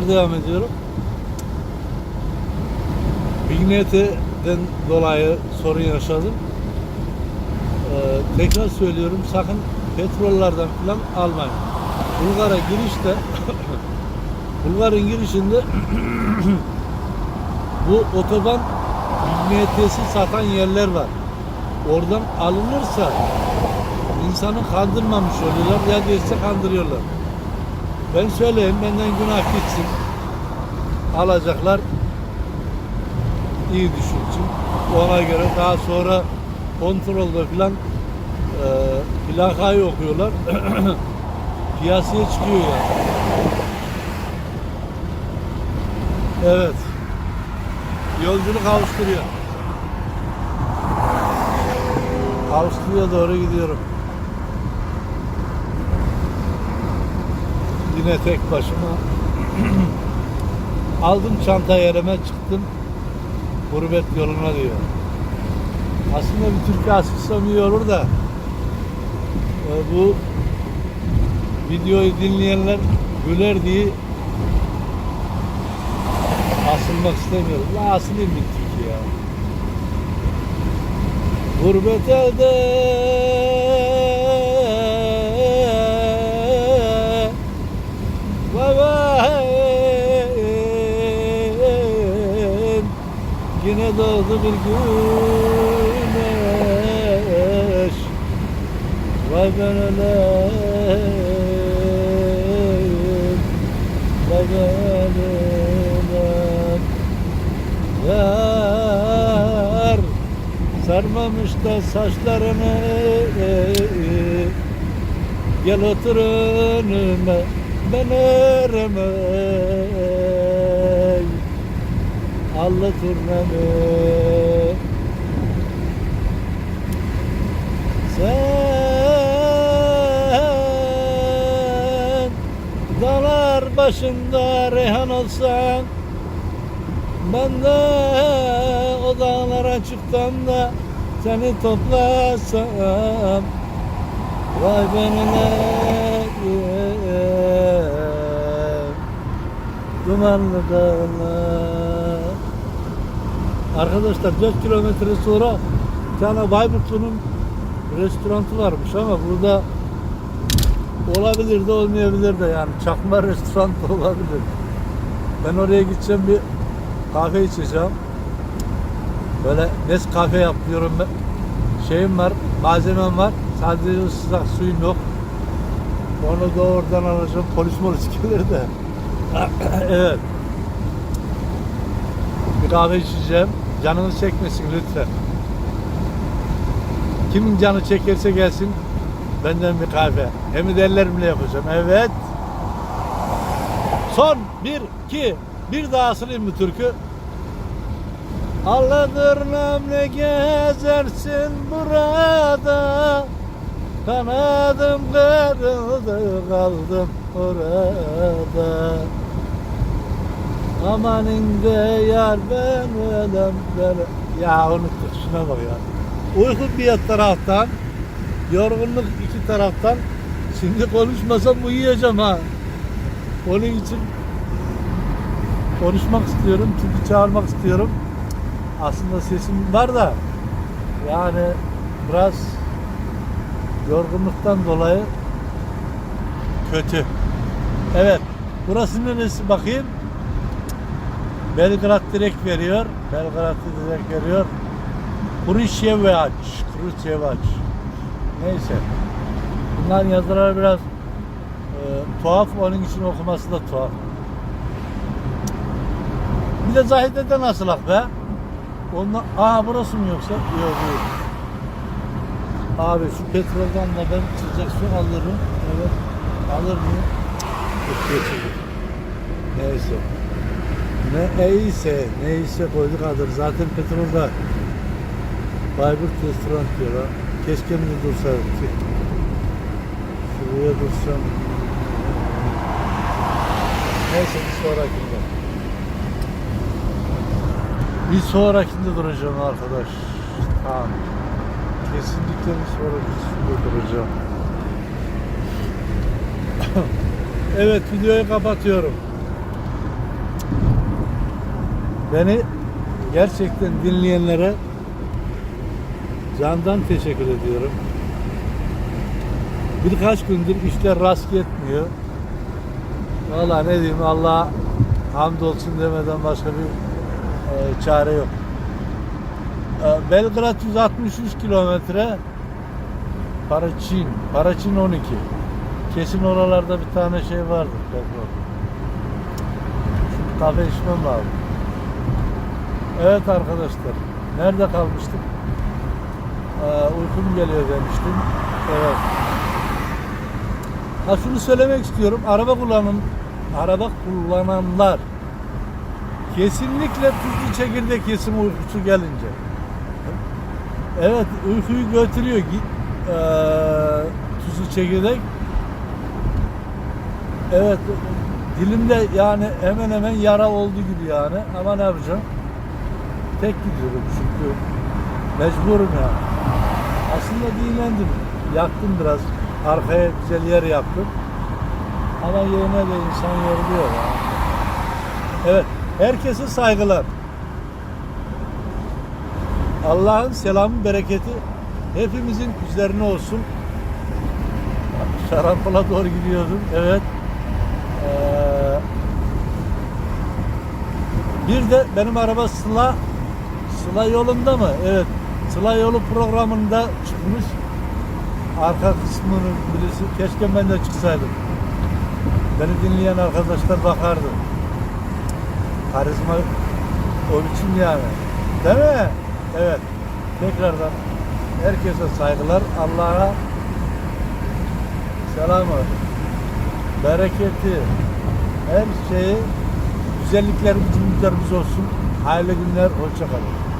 devam ediyorum. Vignete'den dolayı sorun yaşadım. Ee, tekrar söylüyorum sakın petrollerden falan almayın. Bulgar'a girişte Bulgar'ın girişinde bu otoban Vignetesi satan yerler var. Oradan alınırsa insanı kandırmamış oluyorlar ya değilse kandırıyorlar. Ben söyleyeyim benden günah gitsin. Alacaklar iyi düşünsün. Ona göre daha sonra kontrolde filan e, plakayı okuyorlar. Piyasaya çıkıyor yani. Evet. Yolculuk Avusturya. Avusturya doğru gidiyorum. Yine tek başıma. Aldım çanta yerime çıktım. Gurbet yoluna diyor. Aslında bir Türkiye asılsam iyi olur da e, bu videoyu dinleyenler güler diye asılmak istemiyorum. La asılayım bir Türkiye ya. Gurbet elde Yine doğdu bir güneş. Vay ben öleyim Vay ben öleyim Yar Sarmamış da saçlarını. Gel otur önüme ben öremey Allah turnamı Sen Dağlar başında reyhan olsan Ben de o dağlara çıktan da Seni toplasam. Vay ben öleyim Dumanlı dağlar Arkadaşlar 4 kilometre sonra bir tane Bayburtlu'nun restoranı varmış ama burada olabilir de olmayabilir de yani çakma restoran da olabilir. Ben oraya gideceğim bir kahve içeceğim. Böyle Nescafe yapıyorum ben. Şeyim var, malzemem var. Sadece sıcak suyum yok. Onu da oradan alacağım. Polis molis gelir de. evet. Bir kahve içeceğim. Canınız çekmesin lütfen. Kimin canı çekerse gelsin benden bir kahve. Hem de ellerimle yapacağım. Evet. Son bir, iki, bir daha asılayım bu türkü. Allah'dır ne gezersin burada Kanadım kırıldı kaldım orada Aman inde yar ben ölem Ya unuttuk şuna bak ya. Uyku bir taraftan Yorgunluk iki taraftan. Şimdi konuşmasam uyuyacağım ha. Onun için Konuşmak istiyorum çünkü çağırmak istiyorum. Aslında sesim var da Yani biraz Yorgunluktan dolayı Kötü. Evet Burası neresi bakayım Belgrad direkt veriyor. Belgrad direkt veriyor. Kuruşevac. Kuruşevac. Neyse. Bunların yazıları biraz e, tuhaf. Onun için okuması da tuhaf. Bir de Zahide'de nasıl ah be? Ondan, aa burası mı yoksa? Yok değil. Abi şu petroldan da ben sıcak su alırım. Evet. Alır mıyım? Yok geçirdim. Neyse. Ne iyiyse, koyduk adır. Zaten petrolda Bayburt restoran diyorlar. Keşke mi ki. Şuraya dursam. Neyse bir sonrakinde. Bir sonrakinde duracağım arkadaş. Tamam. Kesinlikle bir sonrakinde duracağım. evet videoyu kapatıyorum. Beni gerçekten dinleyenlere candan teşekkür ediyorum. Birkaç gündür işler rast gitmiyor. Vallahi ne diyeyim Allah hamdolsun demeden başka bir e, çare yok. E, Belgrad 163 kilometre Paraçin, Paraçin 12. Kesin oralarda bir tane şey vardır. petrol. Şimdi kahve içmem lazım. Evet arkadaşlar. Nerede kalmıştık? Ee, uykum geliyor demiştim. Evet. Ha şunu söylemek istiyorum. Araba kullanan araba kullananlar kesinlikle tuzlu çekirdek yesin uykusu gelince. Evet uykuyu götürüyor. Ee, tuzlu çekirdek. Evet dilimde yani hemen hemen yara oldu gibi yani ama ne yapacağım? Tek gidiyorum çünkü mecburum yani. Aslında dinlendim. Yaktım biraz. Arkaya güzel yer yaptım. Ama yine de insan yoruluyor ya. Evet. Herkese saygılar. Allah'ın selamı, bereketi hepimizin üzerine olsun. Şarampol'a doğru gidiyordum. Evet. Ee, bir de benim araba Sıla Sıla yolunda mı? Evet. Sıla yolu programında çıkmış. Arka kısmının birisi. Keşke ben de çıksaydım. Beni dinleyen arkadaşlar bakardı. Karizma o biçim yani. Değil mi? Evet. Tekrardan herkese saygılar. Allah'a selamı, bereketi, her şeyi, güzellikler üzerimize olsun. Hayırlı günler, hoşçakalın.